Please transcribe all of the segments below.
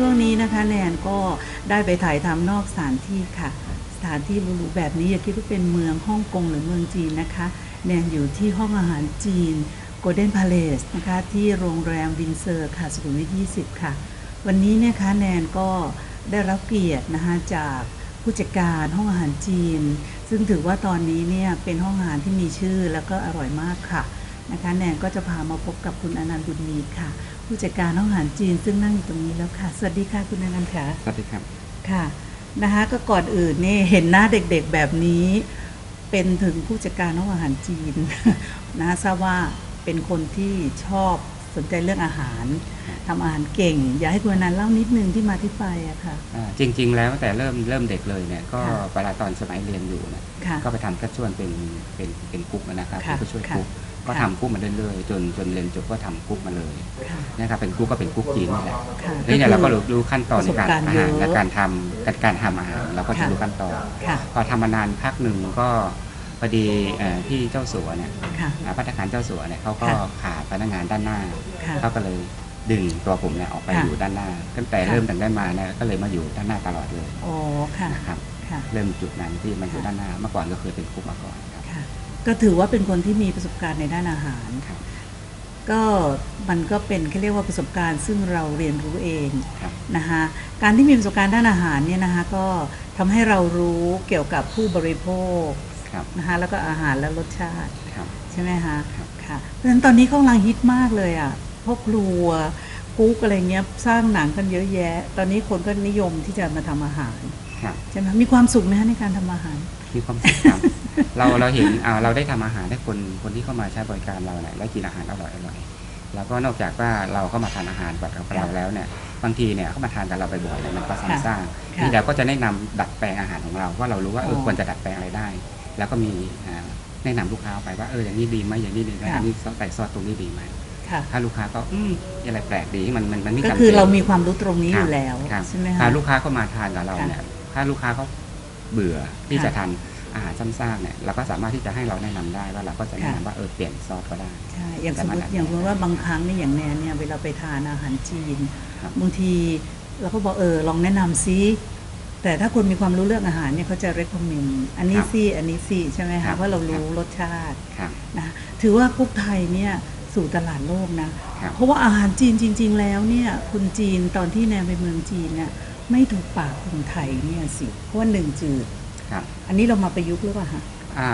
ช่วงนี้นะคะแนนก็ได้ไปถ่ายทำนอกสถานที่ค่ะ สถานที่หรูๆแบบนี้อย่าคิดว่าเป็นเมืองฮ่องกงหรือเมืองจีนนะคะ แนนอยู่ที่ห้องอาหารจีน Golden Palace นะคะที่โรงแรมวินเซอร์ค่ะสุขุมวิท 20 ค่ะ วันนี้เนะคะแนนก็ได้รับเกียรตินะคะจากผู้จัดการห้องอาหารจีน ซึ่งถือว่าตอนนี้เนี่ยเป็นห้องอาหารที่มีชื่อแล้วก็อร่อยมากค่ะนะคะแนนก็จะพามาพบกับคุณอนันต์บุญมีค่ะ ผู้จัดการห้องอาหารจีนซึ่งนั่งอยู่ตรงนี้แล้วค่ะ สวัสดีค่ะคุณอนันต์ค่ะ สวัสดีครับ ค่ะนะคะก็ก่อนอื่นนี่เห็นหน้าเด็กๆแบบนี้ เป็นถึงผู้จัดการห้องอาหารจีนนะคะทราบว่าเป็นคนที่ชอบสนใจเรื่องอาหารทำอาหารเก่ง อยากให้คุณอนันต์เล่านิดนึงที่มาที่ไปอะค่ะอ่าจริง ๆ แล้วแต่เริ่มเริ่มเด็กเลยเนี่ยก็ค่ะเวลาตอนสมัยเรียนอยู่เนี่ยค่ะก็ไปทำกระชวนเป็นเป็นเป็นกุ๊กนะครับค่ะผู้ช่วยค่ะกุ๊ก ก็ค่ะทำกุ๊กมาเรื่อยๆจนจนเรียนจบก็ทำกุ๊กมาเลยค่ะ นะครับเป็นกุ๊กก็เป็นกุ๊กจีนนี่แหละค่ะทีนี้เนี่ยเราก็รู้รู้ขั้นตอนในการประสบการณ์อาหารเยอะ และการทำการการทำอาหารเราก็จะค่ะรู้ขั้นตอน ค่ะพอทำมานานพักหนึ่งก็พอดีเอ่อที่เจ้าสัวเนี่ยค่ะ อ่าพัฒการเจ้าสัวเนี่ยเขาก็ค่ะ ขาดพนักงานด้านหน้า ค่ะ เขาก็เลยดึงตัวผมเนี่ยออกไปค่ะอยู่ด้านหน้า ตั้งแต่ค่ะ เริ่มตั้งได้มาเนี่ยก็เลยมาอยู่ด้านหน้าตลอดเลยอ๋อค่ะ นะครับ ค่ะ เริ่มจุดนั้นที่มันอยู่ค่ะด้านหน้าเมื่อก่อนก็เคยเป็นคุกมาก่อนครับค่ะ ก็ถือว่าเป็นคนที่มีประสบการณ์ในด้านอาหารครับก็มันก็เป็นเขาเรียกว่าประสบการณ์ ซึ่งเราเรียนรู้เองครับนะคะการที่มีประสบการณ์ด้านอาหารเนี่ยนะคะก็ทำให้เรารู้เกี่ยวกับผู้บริโภคครับนะคะแล้วก็อาหารและรสชาติครับใช่ไหมคะครับค่ะเพราะฉะนั้นตอนนี้เขากำลังฮิตมากเลยอะพวกครัวกุ๊กอะไรเงี้ยสร้างหนังกันเยอะแยะ ตอนนี้คนก็นิยมที่จะมาทำอาหารครับใช่ไหมมีความสุขไหมคะในการทำอาหารมีความสุขครับ เราเราเห็นอ่าเราได้ทำอาหารให้คนคนที่เข้ามาใช้บริการเราเนี่ยแล้วกินอาหารอร่อยอร่อยแล้วก็นอกจากว่าเราเข้ามาทานอาหารกับเราแล้วเนี่ยบางทีเนี่ยเขามาทานกับเราบ่อยๆเนี่ยมันก็ซ้ำซากค่ะที่เราก็จะแนะนำดัดแปลงอาหารของเราว่าเรารู้ว่าเอออ๋อควรจะดัดแปลงอะไรได้ แล้วก็มีอ่าแนะนำลูกค้าไปว่าเอออย่างนี้ดีไหมอย่างนี้ดีไหมค่ะอันนี้ซอสใส่ซอสตรงนี้ดีไหมค่ะถ้าลูกค้าก็อืมอะไรแปลกดีมันมันมันไม่ก็จำคือป็นเรามีความรู้ตรงนี้คอรับยู่แล้วครับใช่ไหมคะถ้าลูกค้าเข้ามาทานกับเราค่ะเนี่ยถ้าลูกค้าเขาเบื่อที่ค่ะจะทาน อาหารซ้ำๆเนี่ยเราก็สามารถที่จะให้เราแนะนำได้ว่าเราก็จะแนะค่ะนำว่าเออเปลี่ยนซอสก็ได้ใช่อย่างสมมติแต่มันอาจจะอย่างสมมติว่าบางครั้งเนี่ยอย่างแนนเนี่ยเวลาไปทานอาหารจีนครับบางทีเราก็บอกเออลองแนะนำซิแต่ถ้าคนมีความรู้เรื่องอาหารเนี่ยเขาจะ recommend อันนี้สิอันนี้สิใช่ไหมครัคะบว่าเรารู้รสชาติครับนะถือว่ากุ๊กไทยเนี่ยสู่ตลาดโลกนะครับเพราะว่าอาหารจีนจริง ๆ แล้วเนี่ยคนจีนตอนที่แนนไปเมืองจีนเนี่ยไม่ถูกปากคนไทยเนี่ยสิเพราะว่าหนึ่งจืด ครับ อันนี้เรามาประยุกต์หรือเปล่าคะอ่า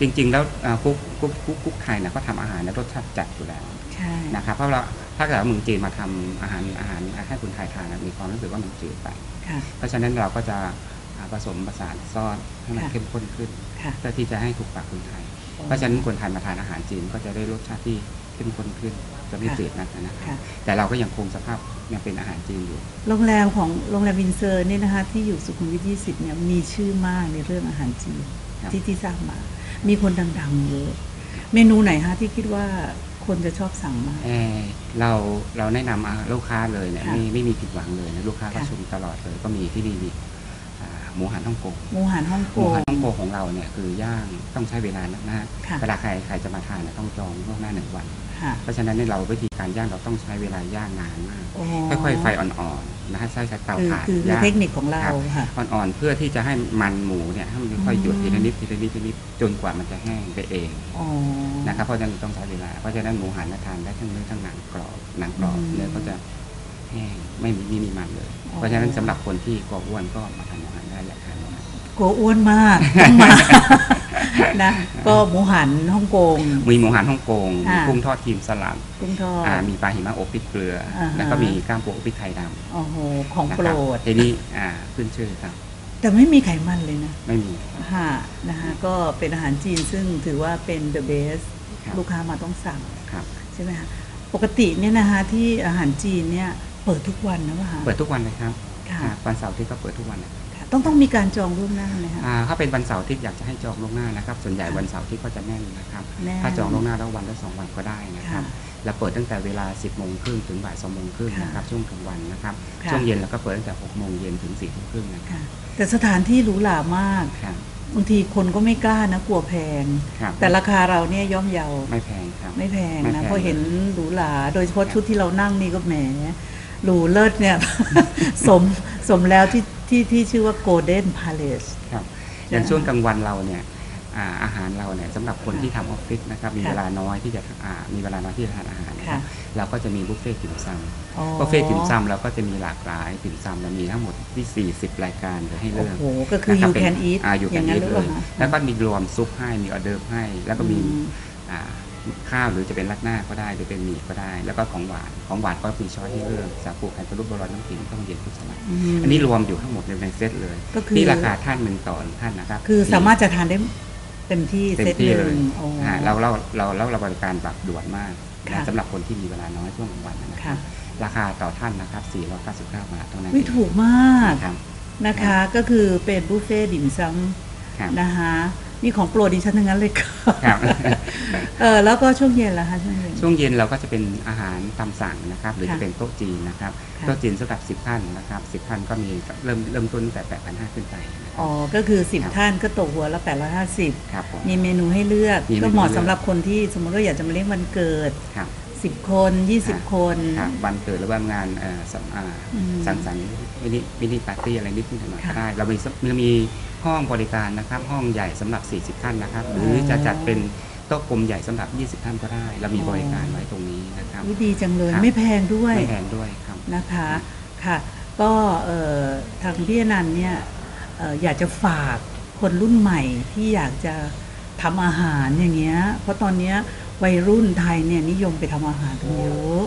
จริง ๆ แล้วอ่ากุ๊กกุ๊กกุ๊กกุ๊กไทยเนี่ยก็ทำอาหารในรสชาติจัดอยู่แล้วใช่นะครับเพราะเราถ้าเกิดว่าเมืองจีนมาทำอาหารอาหารให้คนไทยทานนะมีความรู้สึกว่ามันจืดไปค่ะเพราะฉะนั้นเราก็จะอ่าผสมผสานซอสให้มันค่ะเข้มข้นขึ้นค่ะเพื่อที่จะให้ถูกปากคนไทย เพราะฉะนั้นคนไทยมาทานอาหารจีนก็จะได้รสชาติที่ เข้มข้นขึ้นจะไม่ค่ะจืดนักนะครับค่ะแต่เราก็ยังคงสภาพยังเป็นอาหารจีนอยู่ โรงแรมของโรงแรมวินเซอร์เนี่ยนะคะที่อยู่สุขุมวิท 20 เนี่ยมีชื่อมากในเรื่องอาหารจีนครับที่ที่ทราบมา มีคนดังๆเยอะเมนูไหนคะที่คิดว่าคนจะชอบสั่งมากเอ่อเราเราแนะนำอ่าลูกค้าเลยเนี่ยค่ะไม่ไม่มีผิดหวังเลยนะลูกค้าก็ค่ะชมตลอดเลยก็มีที่นี่มีอ่าหมูหันฮ่องกงหมูหันฮ่องหกมูงหันฮ่องกงของเราเนี่ยคือย่างต้องใช้เวลานะฮะค่ะเวลาใครใครจะมาทานเนี่ยต้องจองล่วงหน้าหนึ่งวัน ค่ะ เพราะฉะนั้นเนี่ยเราวิธีการย่างเราต้องใช้เวลาย่างนานมากโอ้ค่อยๆไฟอ่อนๆนะฮะใช้ใช้เตาคือถ่านคือคือย่าง เทคนิคของเราครับ ค่ะ อ่อนๆเพื่อที่จะให้มันหมูเนี่ยให้มันค่อยๆหยุดอืมทีละนิดทีละนิดทีละนิดจนกว่ามันจะแห้งไปเองอ๋อ นะครับเพราะฉะนั้นต้องใช้เวลาเพราะฉะนั้นหมูหันน่ะทานได้ทั้งเนื้อทั้งหนังกรอบหนังกรอบอืมเนื้อก็จะแห้งไม่มีไม่มีมันเลย อ๋อ เพราะฉะนั้นสำหรับคนที่กลัวอ้วนก็มาทานหมูหันได้แหละทานหมูหันโกอ้วนมากต้องมา นะก็หมูหันฮ่องกง มีหมูหันฮ่องกงค่ะมีกุ้งทอดครีมสลัดกุ้งทอด อ่ามีปลาหิมะอบพริกเกลืออาฮะ แล้วก็มีก้ามปูอบพริกไทยดำโอ้โหของนะโปครรับด ทีนี้อ่าขึ้นชื่อครับ แต่ไม่มีไขมันเลยนะไม่มีค่ะนะคะก็เป็นอาหารจีนซึ่งถือว่าเป็น the best ครับ ลูกค้ามาต้องสั่ง ครับ ใช่ไหมคะปกติเนี่ยนะคะที่อาหารจีนเนี่ยเปิดทุกวันนะวะคะเปิดทุกวันเลยครับค่ะ อ่าวันเสาร์อาที่ก็เปิดทุกวันนะครับค่ะ ต้องต้องมีการจองล่วงหน้าไหมคะ อ่าถ้าเป็นวันเสาร์อาที่อยากจะให้จองล่วงหน้านะครับ ส่วนใหญ่วันเสาร์อาที่ก็จะแน่นนะครับ แน่นถ้าจองล่วงหน้าแล้ววันละสองวันก็ได้นะครับ ค่ะเราเปิดตั้งแต่เวลา 10โมงครึ่งถึงบ่าย2โมงครึ่งค่ะนะครับช่วงกลางวันนะครับ ค่ะ ช่วงเย็นเราก็เปิดตั้งแต่6โมงเย็นถึง4ทุ่มครึ่งนะครับค่ะแต่สถานที่หรูหรามาก ครับบางทีคนก็ไม่กล้านะกลัวแพง ครับแต่ราคาเราเนี่ยย่อมเยา ไม่แพงครับ ไม่แพงไม่นะแพง เพราะเห็นหรูหราโดยเฉพาะชุดที่เรานั่งนี่ก็แหมหรูเลิศเนี่ย สม สมแล้วที่ที่ที่ชื่อว่า Golden Palace ครับอย่างช่วงกลางวันเราเนี่ยอ่าอาหารเราเนี่ยสำหรับคนที่ทำออฟฟิศนะครับมีค่ะเวลาน้อยที่จะอ่ามีเวลาน้อยที่จะทานอาหารนะคค่ะรับเราก็จะมีบุฟเฟ่ต์ติ่มซอ๋อำบุฟเฟ่ต์ติ่มซำเราก็จะมีหลากหลายติ่มซำเรามีทั้งหมดที่ 40 รายการเลยให้โอ้เลือกโหก็คือนะรับ you เป็น can eat อ่า you อ can ย่างนั้น eat หรือเลเปล่ายคะแล้วก็มีรวมซุปให้มีออเดิร์ฟให้ แล้วก็มีอืมอ่า ข้าวหรือจะเป็นรัดหน้าก็ได้หรือเป็นหมี่ก็ได้ แล้วก็ของหวานของหวานก็มีช้อยให้เลือกสาคูไข่ปลาลูกบอลน้ำขิงต้องเย็นทุกสลัดมอันนี้รวมอยู่ทั้งหมดในในเซตเลยก็คือที่ราคาท่านหนึ่งต่อท่านนะครับ คือสามารถจะทานได้เต็มที่เต็มเซตที่หเลนึ่ยงอ๋ออ่าเราเราเราเราเราบริการแบบด่วนมากค่ะนะสำหรับคนที่มีเวลาน้อยช่วงกลางวันนะคค่ะรับราคาต่อท่านนะครับ 499 บาทเท่านั้นวิเองถูกมากครับนะคะ ก็คือเป็นบุฟเฟ่ต์ดิ่มซครับำนะคะ นี่ของโปรดดิฉันทั้งนั้นเลยค่ะครับเออแล้วก็ช่วงเย็นล่ะคะช่วงเย็นช่วงเย็นเราก็จะเป็นอาหารตามสั่งนะครับ หรือค่ะจะเป็นโต๊ะจีนนะครับค่ะโต๊ะจีนสำหรับ10ท่านนะครับ10ท่านก็มีเริ่มเริ่มต้นตั้งแต่8,500ขึ้นไปนะครับอ๋อก็คือครับ10ท่านก็ตกหัวละ850ครับผมมีเมนูให้เลือกมีเมนูก็เหมาะให้เลือกสำหรับคนที่สมมติว่าอยากจะมาเลี้ยงวันเกิดครับ10คน20คนครับวันเกิดหรือว่างานเอ่อสัมอ่าอืมสังสรรค์มินิมินิปาร์ตี้อะไรนิดหน่อยๆค่ะก็ได้เรามีเรามี ห้องบริการนะครับ ห้องใหญ่สำหรับ 40 ท่านนะครับ หรือออจะจัดเป็นโต๊ะกลมใหญ่สำหรับ 20 ท่านก็ได้เรามีอ๋อบริการไว้ตรงนี้นะครับอุ๊ยดีจังเลยครับไม่แพงด้วยไม่แพงด้วยครับนะคะค่ะ ก็เอ่อทางพี่อนันต์เนี่ยเอ่ออยากจะฝากคนรุ่นใหม่ที่อยากจะทำอาหารอย่างเงี้ย เพราะตอนเนี้ยวัยรุ่นไทยเนี่ยนิยมไปทำอาหารกันเยอะ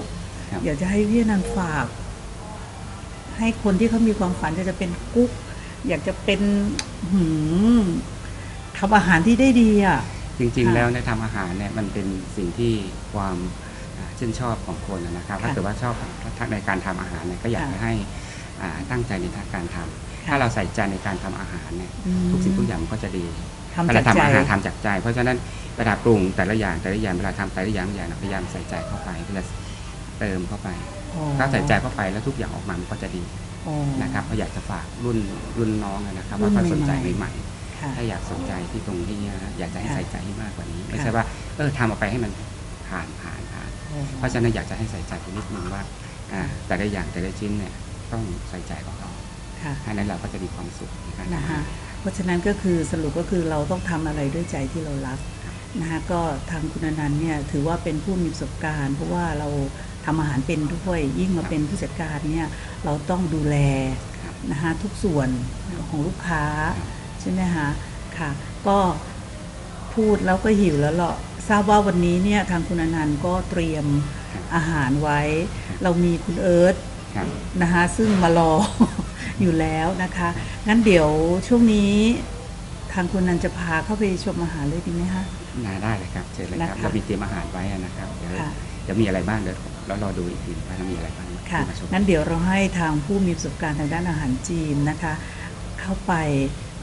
ครับอยากจะให้พี่อนันต์ฝาก ให้คนที่เขามีความฝันจะจะเป็นกุ๊ก อยากจะเป็นหืมทำอาหารที่ได้ดีอะ จริงค่ะๆแล้วเนี่ยทำอาหารเนี่ยมันเป็นสิ่งที่ความอ่าชื่นชอบของคนนะครับค่ะถ้าเกิดว่าชอบในการทำอาหารเนี่ยก็อยากค่ะจะให้อ่าตั้งใจในทางการทำค่ะถ้าเราใส่ใจในการทำอาหารเนี่ยอืม ทุกสิ่งทุกอย่างมันก็จะดีทำเวจาลากทำใจอาหารทำจากใจ เพราะฉะนั้นเวลาปรุงแต่ละอย่างแต่ละอย่างเวลาทำแต่ละอย่างอย่างเราพยายามใส่ใจเข้าไปเพื่อเติมเข้าไปอ๋อถ้าใส่ใจเข้าไปแล้วทุกอย่างออกมามันก็จะดีอ๋อ นะครับก็อยากจะฝากรุ่นรุ่นน้องนะครับรุ่ว่านถ้าสนใจใหม่ๆใหม่ค่ะๆถ้าอยากสนใจที่ตรงที่เนี่ยอยากจะให้ค่ะใส่ใจให้มากกว่านี้ ไม่ค่ะใช่ว่าเออทำออกไปให้มันผ่านผ่านผ่านอ๋อเพราะฉะนั้นอยากจะให้ใส่ใจไปนิดนึงว่าอ่าแต่ละอย่างแต่ละชิ้นเนี่ยต้องใส่ใจกับเราค่ะอันนั้นเราก็จะมีความสุขในการทำนะอาคะหารเพราะฉะนั้นก็คือสรุปก็คือเราต้องทำอะไรด้วยใจที่เรารักนะคะก็ทางคุณอนันต์เนี่ยถือว่าเป็นผู้มีประสบการณ์ เพราะว่าเรา ทำอาหารเป็นด้วย ยิ่งมาเป็นผู้จัดการเนี่ยเราต้องดูแลครับนะคะทุกส่วนของลูกค้าครับใช่ไหมคะค่ะ ก็พูดแล้วก็หิวแล้วเหรอทราบว่าวันนี้เนี่ยทางคุณอนันต์ก็เตรียมครับอาหารไว้ เรามีคุณเอิร์ธครับนะคะซึ่งมารออยู่แล้วนะคะ งั้นเดี๋ยวช่วงนี้ทางคุณนันจะพาเข้าไปชมอาหารเลยดีไหมคะนาได้เลยครับเชิญเลยครับนะคะเรามีเตรียมอาหารไว้นะครับเดี๋ยวค่ะ จะมีอะไรบ้างเดี๋ยวเรารอดูอีกทีว่าจะมีอะไรบ้างค่ะที่มาชมงั้นเดี๋ยวเราให้ทางผู้มีประสบการณ์ทางด้านอาหารจีนนะคะ เข้าไป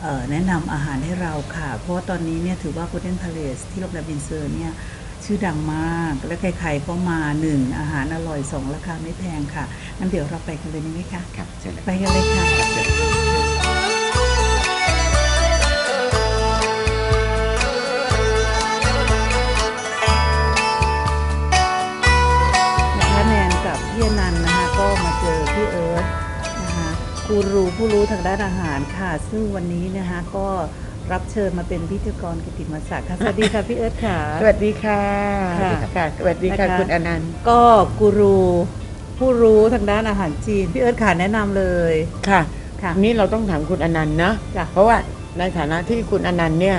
เอ่อแนะนำอาหารให้เราค่ะ เพราะว่าตอนนี้เนี่ยถือว่า Golden Palace ที่โรงแรมวินเซอร์เนี่ยชื่อดังมาก และใครๆก็มาหนึ่งอาหารอร่อยสองราคาไม่แพงค่ะงั้นเดี๋ยวเราไปกันเลยดีไหมคะครับเชิญเลยไปกันเลยค่ะเชิญนะคะ กูรูผู้รู้ทางด้านอาหารค่ะ ซึ่งวันนี้นะคะก็รับเชิญมาเป็นพิธีกรกิตติมศักดิ์ค่ะสวัสดีค่ะพี่เอิร์ธค่ะ สวัสดีค่ะค่ะค่ะสวัสดีค่ะนะคะคุณอนันต์ก็กูรูผู้รู้ทางด้านอาหารจีนพี่เอิร์ธค่ะแนะนำเลยค่ะค่ะนี่เราต้องถามคุณอนันต์นะจ้ะเพราะว่าในฐานะที่คุณอนันต์เนี่ย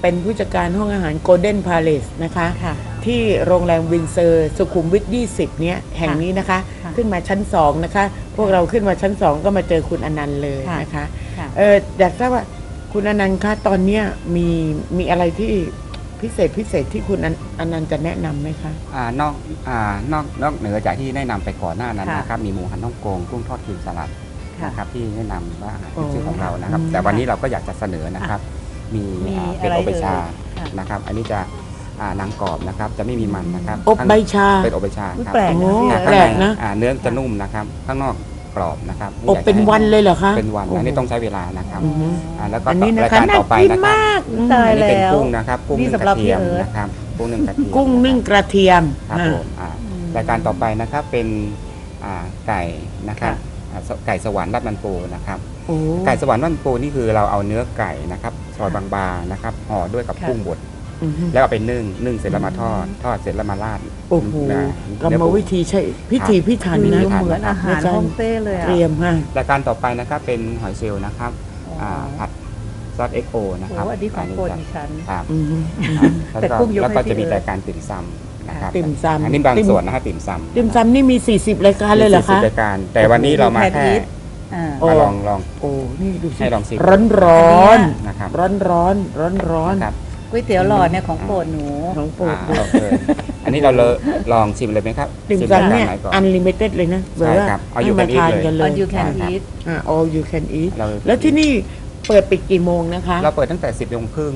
เป็นผู้จัดการห้องอาหาร Golden Palace นะคะค่ะ ที่โรงแรมวินเซอร์สุขุมวิท 20 เนี่ยแห่งนี้นะคะ ค่ะขึ้นมาชั้น 2 นะคะ พวกเราขึ้นมาชั้น 2 ก็มาเจอคุณอนันต์เลยค่ะนะคะค่ะ เอออยากทราบว่าคุณอนันต์คะตอนเนี้ยมีมีอะไรที่พิเศษพิเศษที่คุณอนันต์จะแนะนำไหมคะ อ่านอกอ่านอกนอกเหนือจากที่แนะนำไปก่อนหน้านั้นค่ะนะครับมีหมูหันฮ่องกงกุ้งทอดครีมสลัดค่ะนะครับที่แนะนำว่าอาหารโอ้ขึ้นชื่อของเรานะครับอืมแต่วันนี้เราก็อยากจะเสนอนะครับ มีมีอ่าเป็อะนไรโอเบชาเอ่ยค่ะ นะครับ อันนี้จะ อ่านางกรอบนะครับ จะไม่มีมันนะครับอบใบชา เป็นโอเบชาอุ๊ยครับแปลกนะโอ้พี่อ่าเอิร์ธแปลกนะ อ่าเนื้อจะนุ่มนะครับ ข้างนอกกรอบนะครับอบยากจะเป็นให้วันเลยเหรอคะเป็นวันโอ้โหอันนี้ต้องใช้เวลานะครับอือฮึอ่าแล้วก็อันนี้นะรายคะการน่าต่อไปกินนะครับมากตายอันนี้เป็นแล้วกุ้งนะครับกุ้งนี่นึ่งสำกหรัระบเทียมพี่เอิร์ธ นะครับกุ้งนึ่งกระเทียมกุ้งนึ่งกระเทียมครับอ่าผมอ่ารายการต่อไปนะครับเป็นอ่าไก่นะครับอ่าสไก่สวรรค์ราดมันปูนะครับ โอ้ ไก่สวรรค์ราดมันปูนี่คือเราเอาเนื้อไก่นะครับซอยบางๆนะครับห่อด้วยกับค่ะ กุ้งบด อือฮึ แล้วเอาไปนึ่งนึ่งเสร็จแล้วมาทอด ทอดเสร็จแล้วมาราดโอ้โหนะกรรมวิธีใช่พิธีพิถันคือนะครับเหมือนอาหารฮ่องเต้เลยเตอะ รียมค่ะ รายการต่อไปนะครับเป็นหอยเชลล์นะครับอ๋อาผัดซอสเอ็กโอนะโอ้ครับอันนี้ของโปรดดิฉัน ครับอือฮึครับแต่แล้วก็กุ้งยกแล้วก็ให้จะมีพี่เอิร์ธรายการติ่มซำนะครับติ่มซำ อันนี้บางติ่มส่วนนะครับติ่มซำติมซำนี่มี 40 รายการเลยเหรอสี่คะ สิบรายการ แต่วันนี้เรามาแค่อ่า โอ้ มาลองลอง โอ้ นี่ดูสิให้ลองชิมร้อนร้อน นะครับ ร้อนร้อนร้อนร้อน นะครับ ก๋วยเตี๋ยวหลอดเนี่ยของโปรดหนู ของโปรดอ่าโอเคอันนี้เราเลลองชิมเลยไหมครับติ่มชิซำเนี่ยรายการไหก่อนอันลิมิเต็ดเลยนะแบบว่าใช่ครับเอาให้อยู่มากันอีกทานเลยกันเล all ย you can ครับ eat อ่า all you can eat เรา แล้วที่นี่เปิดปิดกี่โมงนะคะ เราเปิดตั้งแต่ 10บโมงครึ่ง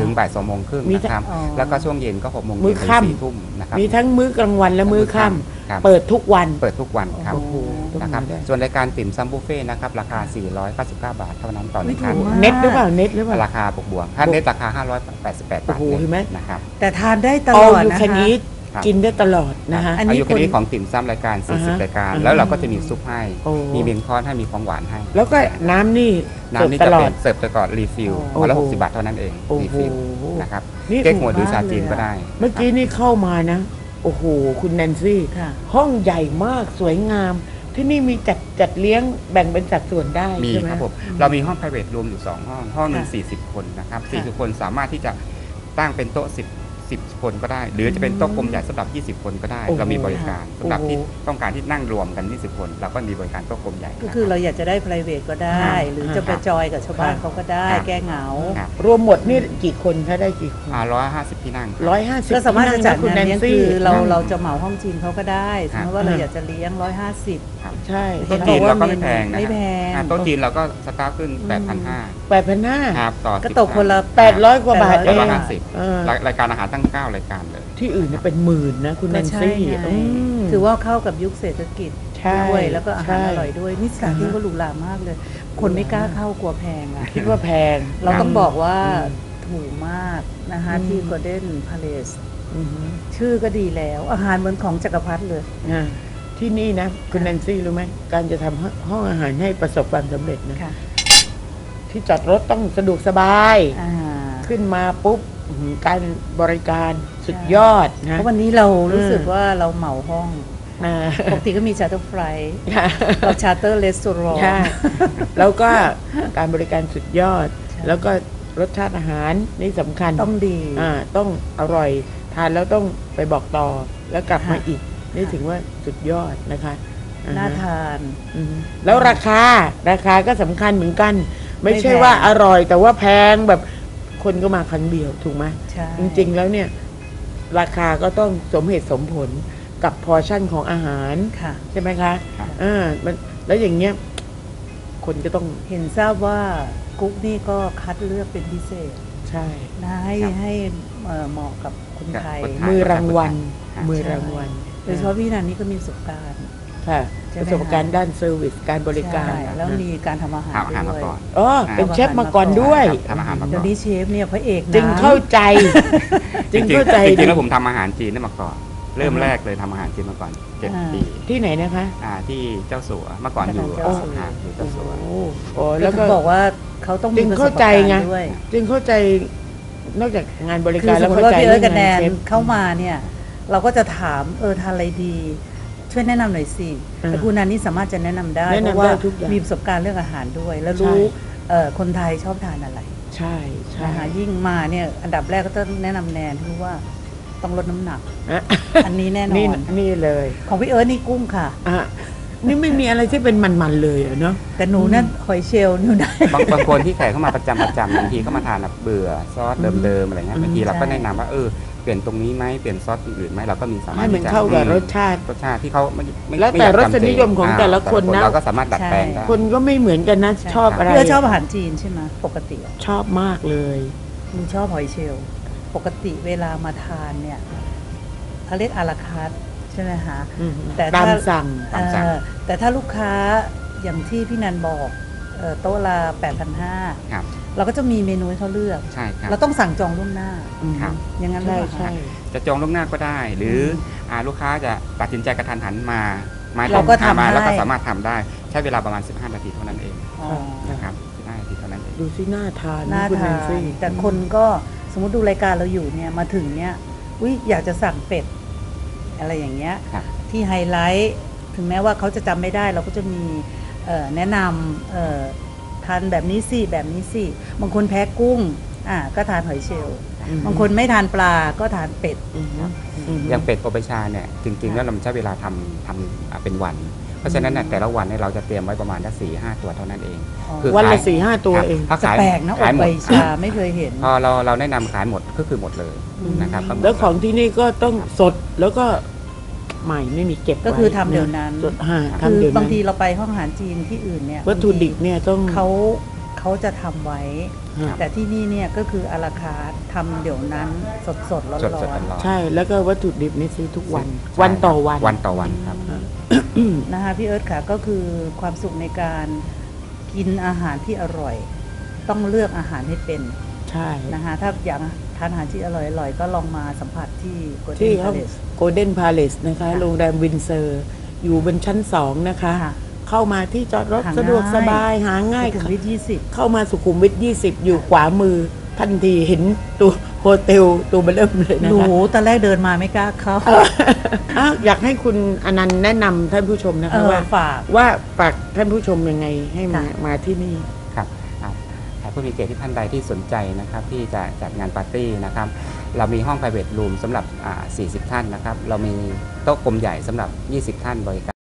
ถึงบ่ายสองโมงครึ่งมีนะครับ อ๋อแล้วก็ช่วงเย็นก็6โมงมื้เย็อนถึงค่ำ สี่ทุ่มนะครับ มีทั้งมื้อกลางวันและมื้อค่ครับำเปิดทุกวัน เปิดทุกวันครับโอ้โหต้องนะครับมาได้ส่วนรายการติ่มซัมบุฟเฟ่ต์นะครับราคา 499 บาทเท่านั้นต่อหนึ่งไม่ท่านถูกมาก เน็ตหรือเปล่าเน็ตหรือเปล่า ราคาบวกบวกๆถ้าเน็ตราคา 588 บาทโอ้โหเห็นไหม นะครับ แต่ทานได้ตล all อด you นะ can คะ eat ครับ กินได้ตลอดนะคะอันนี้อายุแค่นี้คนของติ่มซ้ำรายการอ่าฮะ40 รายการอ่าฮะแล้วเราก็จะมีซุปให้โอ้มีเมนคอร์สให้มีของหวานให้ แล้วก็น้ำนี่เสิร์ฟน้ำนี่ตจะลอเป็ดนเสิร์ฟตลอดรีฟิลโอ้วันละโห60 บาทเท่านั้นเองโอ้รีโหฟิลนะครับนี่เก๊กถูกหัวหรือชามากจีนเลยก็อะได้ เมื่อกี้นี่เข้ามานะ โอ้โห คุณแนนซี่ค่ะห้องใหญ่มากสวยงามที่นี่มีจัดจัดเลี้ยงแบ่งเป็นสัดส่วนได้มีใช่ไหมครับผมเรามีห้อง private รวมอยู่ 2 ห้อง ห้องหนึ่งค่ะ40 คนนะครับค่ะ40 คนสามารถที่จะตั้งเป็นโต๊ะ 10 10 คนก็ได้ หรือจะเป็นโต๊ะกลมใหญ่สำหรับ 20 คนก็ได้ โอ้โหเรามีบริการสำหรับโอ้โหที่ต้องการที่นั่งรวมกัน 20 คน เราก็มีบริการโต๊ะกลมใหญ่ก็คือเราอยากจะได้ private ก็ได้ครับหรือจะไปจอยกับชาวบ้านเขาก็ได้ครับแก้เหงา ครับรวมหมดนี่กี่คนถ้าได้กี่คนอ่าร้อยห้าสิบที่นั่งครับร้อยห้าสิบก็สามารถจะจัดคุณงานแนนเลี้ยงซี่คือเราครับเราจะเหมาห้องจีนเขาก็ได้สครัมบมติว่าเราอ่าอยากจะเลี้ยงร้อยห้าสิบ ใช่โต๊ะจีนเราก็ไม่แพงนะไม่แพงอ่าโต๊ะจีนเราก็สตาร์ทขึ้นอืม8,500 แปดพันห้าครับต่อก็10ตกคนละแปดร้อยกว่าบาท800เองร้อยห้าสิบเออรายรายการอาหารตั้ง 9 รายการเลย ที่อื่นเนี่ยเป็นหมื่นนะคุณแนก็นใช่ซี่ไงอืม ถือว่าเข้ากับยุคเศรษฐกิจใช่ด้วย แล้วก็อาหารใช่อร่อยด้วย นี่สถานที่อ่าฮะ ก็หรูหรามากเลย คนไม่กล้าเข้ากลัวแพงอะ คิดว่าแพง เราต้องบอกว่าอืมถูกมากนะคะอืม ที่ Golden Palace อือฮึชื่อก็ดีแล้ว อาหารเหมือนของจักรพรรดิเลย อ่า ที่นี่นะ คุณแนนซี่รู้ไหมการจะทำห้องอาหารให้ประสบความสำเร็จนะ ค่ะที่จอดรถต้องสะดวกสบาย อ่าขึ้นมาปุ๊บอื้อหือการบริการสุดยอดเพนะ ราะวันนี้เรารู้สึกอืม ว่าเราเหมาห้อง อ่าปกติก็มีชาร์เตอร์ไฟเราชาร์เตอร์เลสโตรอง ใช่แล้วก็การบริการสุดยอด ใช่ แล้วก็รสชาติอาหารนี่สำคัญต้องดี อ่าต้องอร่อย ทานแล้วต้องไปบอกต่อแล้วกลับมาค่ะ อีก นี่ถึงว่าสุดยอดนะคะอ่าฮะน่าทานอืมแล้วราคาราคาก็สำคัญเหมือนกัน ไม่ไม่ใช่แพงว่าอร่อย แต่ว่าแพงแบบคนก็มาครั้งเดียวถูกไหมใช่จริง ๆ แล้วเนี่ย ราคาก็ต้องสมเหตุสมผลกับพอร์ชั่นของอาหารค่ะใช่ไหมคะครับอ่ามันแล้วอย่างเงี้ยคนก็ต้องเห็นทราบว่ากุ๊กนี่ก็คัดเลือกเป็นพิเศษ ใช่นะให้ครับให้เอ่อเหมาะกับคนไทยคนไทมือรางวัลครับมือรางวัล โดยเฉพาะพี่นันนี่ก็มีประสบการณ์ ค่ะ ใช่ปไหมระสบการณ์ด้านเซอร์วิสการบริการ ใช่แล้วมีการทำอาหารทำอาหารมาด้วยก่อนอ๋อ เป็นเชฟมาก่อนด้วย ทำอาหารมาก่เดี๋อยวนนี้เชฟเนี่ยพระเอกนะ จึงเข้าใจ จจึริงงเข้าใจๆจริงๆแล้วผมทำอาหารจีนได้มาก่อน เริ่มแรกเลยทำอาหารจีนมาก่อนเจ็ดปีที่ไหนนะคะอ่าที่เจ้าสัวเมื่อก่อนอยู่เจ้าสัว อ่าอยู่โอ้เจ้าโหสัว โอ้แล้แล้ววก็ ก็บอกว่าเขาต้องจึมีงประสเข้าบใจการไงณ์ด้วยจึงเข้าใจนอกจากงานบริคืการอสแล้วมมเข้าติว่าใจพี่เอิร์ธกับเรื่แนองงานนเชฟเข้ามาเนี่ย เราก็จะถามเออทานอะไรดี ช่วยแนะนำหน่อยสิอ่าแต่คุณนันนี่สามารถจะแนะนำได้ แนะเพนำราะว่าได้ทุกอย่างมีประสบการณ์เรื่องอาหารด้วย แล้วรู้ใช่ เออคนไทยชอบทานอะไรใช่ใช่นะคะยิ่งมาเนี่ยอันดับแรกก็ต้องแนะนำแนนที่ว่าต้องลดน้ำหนัก อะอันนี้แน่นอนี่นนี่เลยของพี่เอิร์ธนี่กุ้งค่ะ อะนี่ไม่มีอะไรที่เป็นมันๆเลยอะเนาะ แต่หนูนั่นหอยเชลล์หนูได้ บางบางคนที่แขกเข้ามาประจำประจำบางทีเขามาทานแบบเบื่อซอสเดิมๆอะไรเงี้ยบางทีเราก็ใช่แนะนำว่าเออ เปลี่ยนตรงนี้ไหมเปลี่ยนซอสอื่นๆไหมเราก็มีสามารให้ถมันที่จะเข้ากับอืมรสชาติ รสชาติที่เขาไม่ไม่แล้วไม่แต่อยากรสจำเจนิยมของแต่ละคนนะ เราก็สามารถดัดแปลงได้ คนก็ไม่เหมือนกันนะใช่ ชอบอะไรพี่เอิร์ธชอบอาหารจีนใช่ไหมปกติอะชอบมากเลยหนูชอบหอยเชลล์ปกติเวลามาทานเนี่ยเขาเรียกอาราคาร์ทใช่ไหมคะอืมแต่ตามถ้าสั่ง ตามสั่ง เอ่อแต่ถ้าลูกค้าอย่างที่พี่นันบอกเอ่อโต๊ะละ8,500 ครับ เราก็จะมีเมนูให้เขาเลือก ใช่ครับ เราต้องสั่งจองล่วงหน้าอืมครับ อย่างนั้นหรือใช่เปล่าใช่คะจะจองล่วงหน้าก็ได้ หรืออ่าลูกค้าจะตัดสินใจกระทันหันมา มาเราก็ทำอ่มาให้แล้วก็สามารถทำได้ใช้เวลาประมาณ 15 นาทีเท่านั้นเองอ๋อนะครับ15นาทีเท่านั้นเอง ดูสิน่าทานน่าคุณทาแนนนซี่ แต่คนก็สมมติดูรายการเราอยู่เนี่ยมาถึงเนี่ยอุ้ยอยากจะสั่งเป็ด อะไรอย่างเงี้ยครับ ที่ไฮไลท์ ถึงแม้ว่าเขาจะจำไม่ได้เราก็จะมีเอ่อแนะนำเอ่อ ทานแบบนี้สิแบบนี้สิบางคนแพ้กุ้งอ่าก็ทานหอยเชลล์อืมบางคนไม่ทานปลาก็ทานเป็ดอืมอืมอย่างเป็ดโอเปชาเนี่ยจริงๆแล้วเราใช้เวลาทำทำอ่าเป็นวัน เพราะฉะนั้นเนี่ยแต่ละวันเนี่ยเราจะเตรียมไว้ประมาณแค่สี่ห้าตัวเท่านั้นเองคือวันละขายสี่ห้าตัวครับเองเพราะจะขายแปลกนะอขายบหมใบดชาไม่เคยเห็นพอเราเราแนะนำขายหมดก็คือหมดเลยนะครับก็หมดแล้วของที่นี่ก็ต้องสดแล้วก็ ใหม่ไม่มีเก็บไว้ก็คือทำเดี๋ยวนั้นสดอ่าคืทำอเดี๋ยวนั้นบางทีเราไปห้องอาหารจีนที่อื่นเนี่ยวัตถุดิบเนี่ยต้อง เขาเขาจะทำไว้ฮะแต่ที่นี่เนี่ยก็คืออาราคาร์ททำเดี๋ยวนั้นสดสดๆร้อนสดสดร้อนร้อนๆใช่แล้วก็วัตถุดิบนี่ซื้อทุกวัน ใช่วันต่อวัน วันต่อวันครับ ๆนะคะพี่เอิร์ธค่ะก็คือความสุขในการกินอาหารที่อร่อย ต้องเลือกอาหารให้เป็นใช่ นะคะถ้าอยากทานอาหารที่อร่อยๆ ก็ลองมาสัมผัสที่โกลเด้ที่นเขาพาเลส โกลเด้นพาเลสนะคะ ค่ะโรงแรมวินเซอร์ อยู่บนชั้นสองนะคะ ค่ะเข้ามาที่จอดรถหาสะดวกง่าย สบายหาง่าย สุขุมวิทยี่สิบ เข้ามาสุขุมวิท 20 อยู่ขวามือทันทีเห็นตัวโฮเทลตัวเบลเริ่มเลยนะหนูคะตอนแรกเดินมาไม่กล้าเข้าอะอยากให้คุณอนันต์แนะนำท่านผู้ชมนะเอคะอว่าฝาก ว่าฝากท่านผู้ชมยังไงให้มาค่ะ มาที่นี่ครับอ่าหาก ผู้มีเกียรติท่านใดที่สนใจนะครับที่จะจัดงานปาร์ตี้นะครับเรามีห้อง private room สำหรับ 40 ท่านนะครับเรามีโต๊ะกลมใหญ่สำหรับ 20 ท่านบริการ